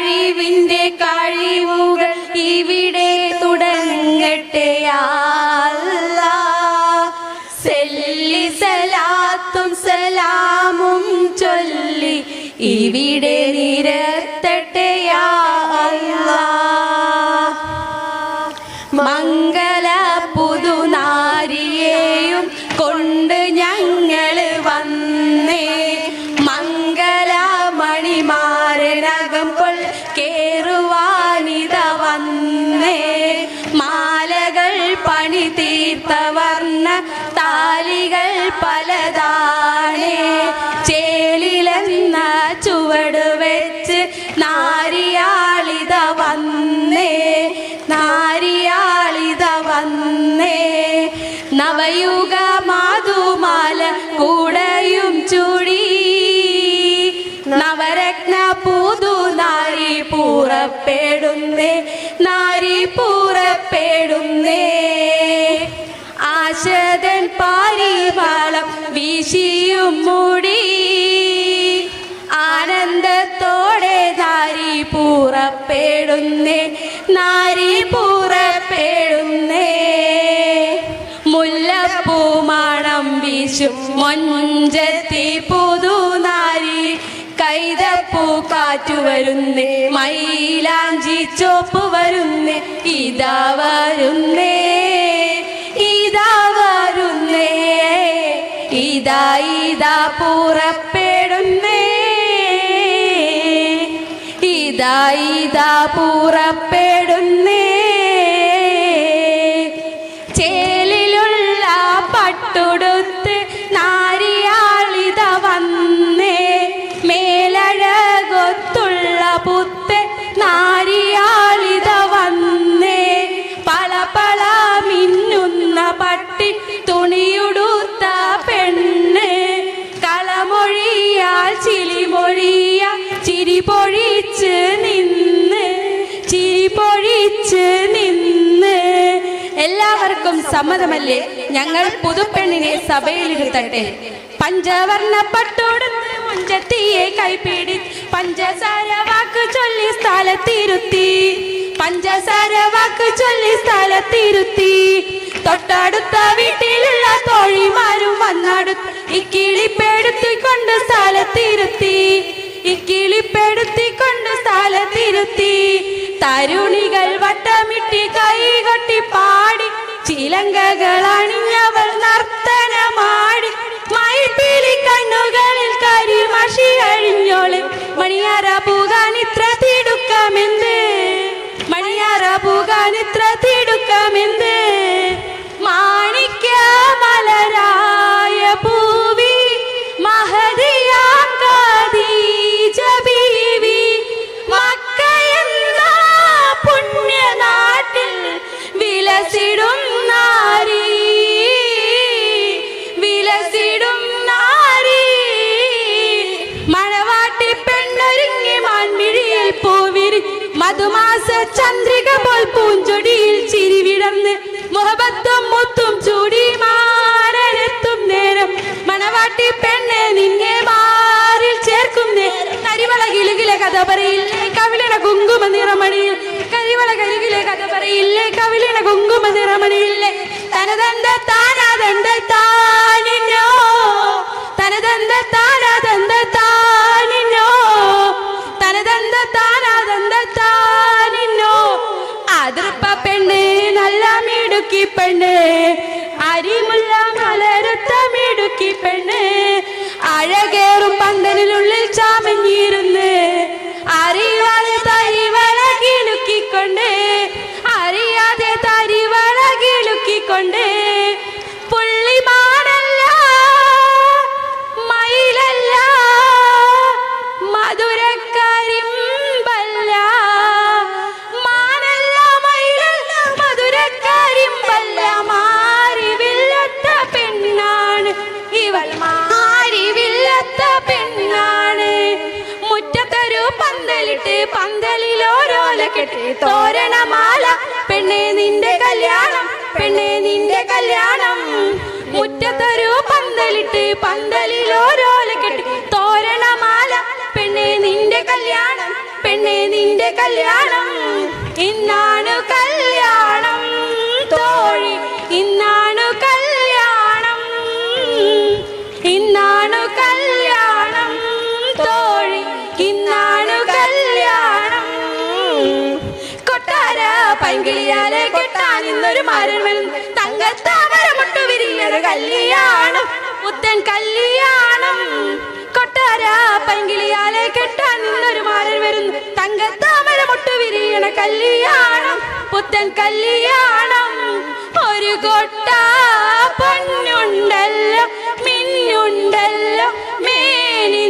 കഴിവിന്റെ കഴിവുകൾ ഇവിടെ തുടങ്ങട്ടെ. സെല്ലി സലാത്തും സലാമും ചൊല്ലി ഇവിടെ തീർത്ത വർണ താലികൾ പലതാണേ. ചേലിലെന്ന ചുവട് വെച്ച് നാരിയാളിത വന്നേ. നാരിയാളിത വന്നേ. നവയുഗ വീശിയും മൂടി ആനന്ദത്തോടെ നാരി പൂറപ്പെടുന്നേ നാരി പൂറപ്പെടുന്നേ. മുല്ലപ്പൂമാണം വീശും മൊഞ്ചത്തി പുതുനാരി കൈതപ്പൂ കാറ്റു വരുന്നേ മൈലാഞ്ചി ചോപ്പ് വരുന്നേ ഇതാ വരുന്നേ. ഇതാ ഇതാ പുറപ്പെടുന്നേ. ഇതാ ഇതാ എല്ലാവർക്കും സമ്മതമല്ലേ? ഞങ്ങൾ പുതുപ്പെണ്ണിനെ സഭയിലിരുത്തട്ടെ. പഞ്ചവർണ പട്ടോടുത്ത് മുഞ്ചത്തിയെ കൈപ്പിടി പഞ്ചസാര വാക്ക് ചൊല്ലി സ്ഥലത്തിരുത്തി. പഞ്ചസാര വാക്ക് ചൊല്ലി സ്ഥലത്തിരുത്തി. തൊട്ടടുത്ത വീട്ടിലുള്ള തോഴിമാരും വന്നടുത്ത് ഇക്കിളിപ്പെടുത്തിക്കൊണ്ട് സ്ഥലത്തിരുത്തി. ഇക്കിളിപ്പെടുത്തിക്കൊണ്ട് സ്ഥലത്തിരുത്തി. തരുണികൾ വട്ടമിട്ടി കൈകൊട്ടി പാടി ചിലങ്കകൾ അണിഞ്ഞവൾ നർത്തനമാടി മയിൽപ്പീലി കണ്ണുകളിൽ കരിമഷി അഴിഞ്ഞോളെ. മണിയാര പൂകാൻ ഇത്ര തിടുക്കമെന്ത്? മണിയാര പൂകാൻ ഇത്ര തിടുക്കമെന്ത്? കിലുകിലെ കവിളിട കുങ്കുമ നിറമണിയിൽ കരിവള കരികിലെ കഥ പറയില്ലേ കവിളിണ കുങ്കുമ നിറമണിയില്ലേ തനതന്ത താനാതന്ത താനിന്നോ തനതന്ത താനാതന്ത താനിന്നോ തനതന്ത താനാതന്ത താനിന്നോ അതിർപ്പ പെണ്ണ് നല്ല മിടുക്കി പെണ്ണ് അരിമുള്ള മലരുത്ത മിടുക്കി പെണ്ണ് അഴകേറും പന്തലിനുള്ളിൽ ചാമഞ്ഞിരുന്ന് കെട്ടി തോരണമാല. പെണ്ണെ നിന്റെ കല്യാണം പെണ്ണെ നിന്റെ കല്യാണം. മുറ്റത്തൊരു പന്തലിട്ട് പന്തലിൽ ഓരോല കെട്ടി തോരണമാല. പെണ്ണെ നിന്റെ കല്യാണം പെണ്ണെ നിന്റെ കല്യാണം. പൈങ്കിളിയാലെ കെട്ടാൻ ഇന്നൊരു മരവൻ വരും മുട്ടു വിരിഞ്ഞൊരു കല്യാണം പുത്തൻ കല്യാണം കൊട്ടാര പൈങ്കിളിയാലെ കെട്ടാൻ ഇന്നൊരു മാരൻ വരും തങ്കത്താമര മുട്ടു വിരിയണ കല്യാണം പുത്തൻ കല്യാണം ഒരു കൊട്ട പൊന്നുണ്ടല്ലോ മിന്നുണ്ടല്ലോ മേനി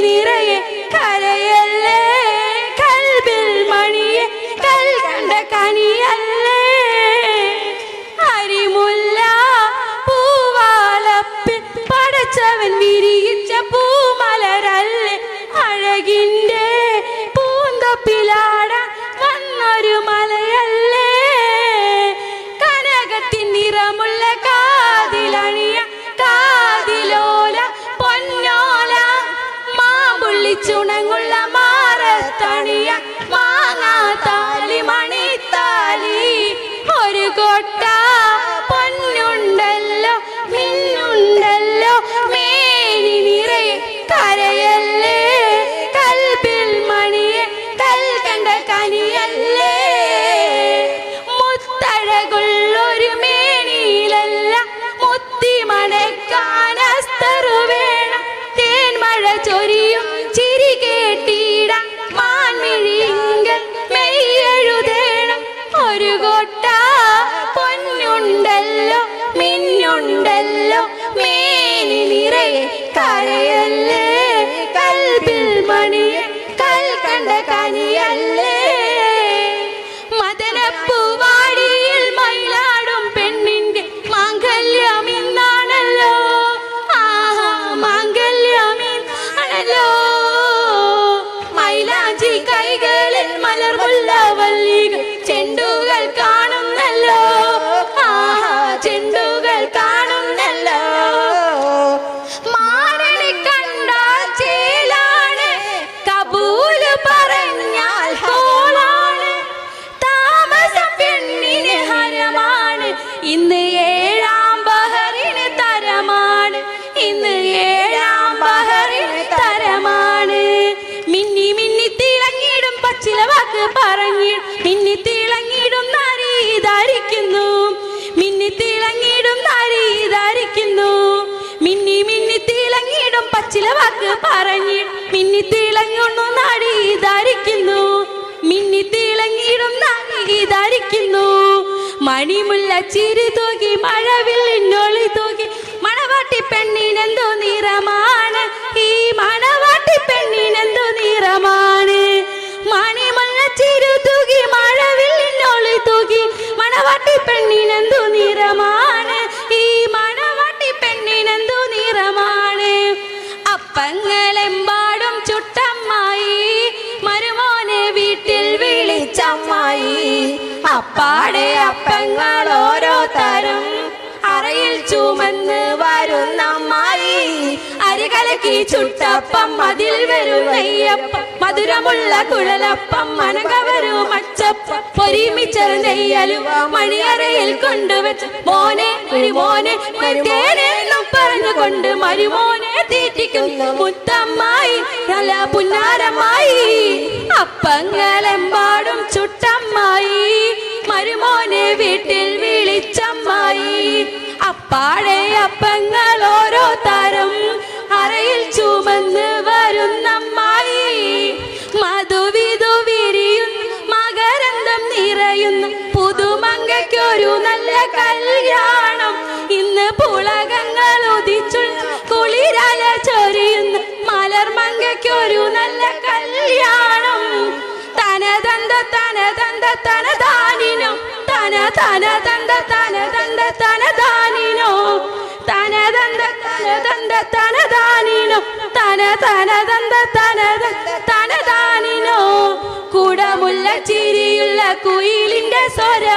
പച്ചില വാക്ക് മിന്നി തിളങ്ങിടും നരി ധരിക്കുന്നു. മിന്നി തിളങ്ങിടും നരി ധരിക്കുന്നു. മിന്നി മിന്നി തിളങ്ങിടും പച്ചില വാക്ക് പറഞ്ഞു. മിന്നി തിളങ്ങുന്നു നാടി ധരിക്കുന്നു. മിന്നി തിളങ്ങിടും നാടി ധരിക്കുന്നു. മണിമുല്ല ചിരി മഴവിൽ മഴവില്ലിന്നൊളി തൂകി. മണവാട്ടി പെണ്ണിനെന്തോ നിറമാണ് പെണ്ണിനെന്തോ നിറമാണ്? ഈ മണവാട്ടി പെണ്ണിനെന്തു നിറമാണ്? അപ്പങ്ങളെമ്പാടും ചുട്ടമ്മായി മരുമോനെ വീട്ടിൽ വിളിച്ചമ്മായി. അപ്പാടെ അപ്പങ്ങൾ ഓരോ തരം അറയിൽ ചുമന്ന് അരികലക്കി ചുട്ടപ്പം അതിൽ വരും നെയ്യപ്പം. മധുരമുള്ള കുഴലപ്പം മനകവരും അച്ചപ്പം ഒരുമിച്ച് നെയ്യലും മണിയറയിൽ കൊണ്ടുവച്ച്. മോനെ മരുമോനെ മരുമോനെന്നും പറഞ്ഞുകൊണ്ട് മരുമോനെ തീറ്റിക്കുന്നു. മുത്തമ്മായി നല്ല പുന്നാരമായി. അപ്പങ്ങളെമ്പാടും ചുട്ടമ്മായി. മരുമോനെ വീട്ടിൽ വിളിച്ചമ്മായി. അപ്പാടെ അപ്പങ്ങൾ ഓരോ ഇന്ന് പുളകങ്ങൾ ഉദിച്ചു കുളിരല ചൊരിയുന്നു മലർമങ്കയ്ക്കൊരു നല്ല കല്യാണം. തനതന്ത തനതന്ത തനതാനിനോ തന തനതന്ത തനതന്ത തനതാനിനോ തനതന്ത തനതന്ത തനതാനിനോ തന തനതന്ത തനതന്ത തനതാനിനോ. കുടമുള്ള ചിരിയുള്ള കുയിലിന്റെ സ്വരമുള്ള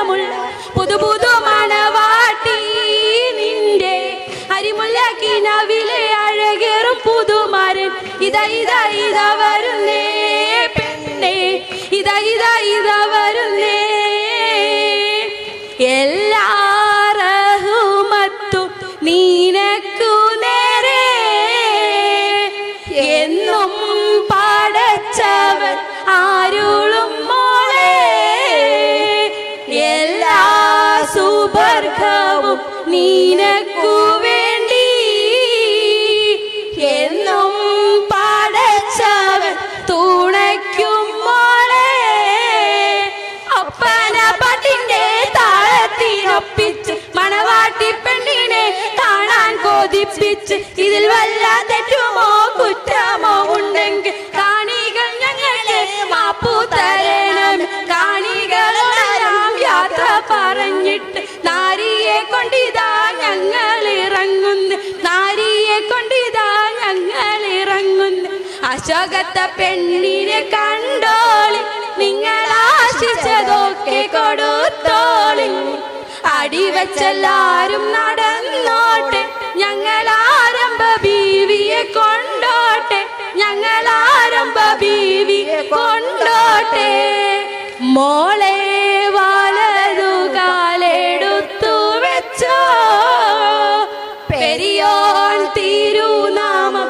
അടിവച്ചെല്ലാരും നടന്നോട്ടെ. ഞങ്ങൾ ആരംഭ ബീവിയെ കൊണ്ടോട്ടെ. ഞങ്ങൾ ആരംഭ ബീവിയെ കൊണ്ടോട്ടെ. മോളെ വലതു കാലെടുത്തു വെച്ചോ തിരുനാമം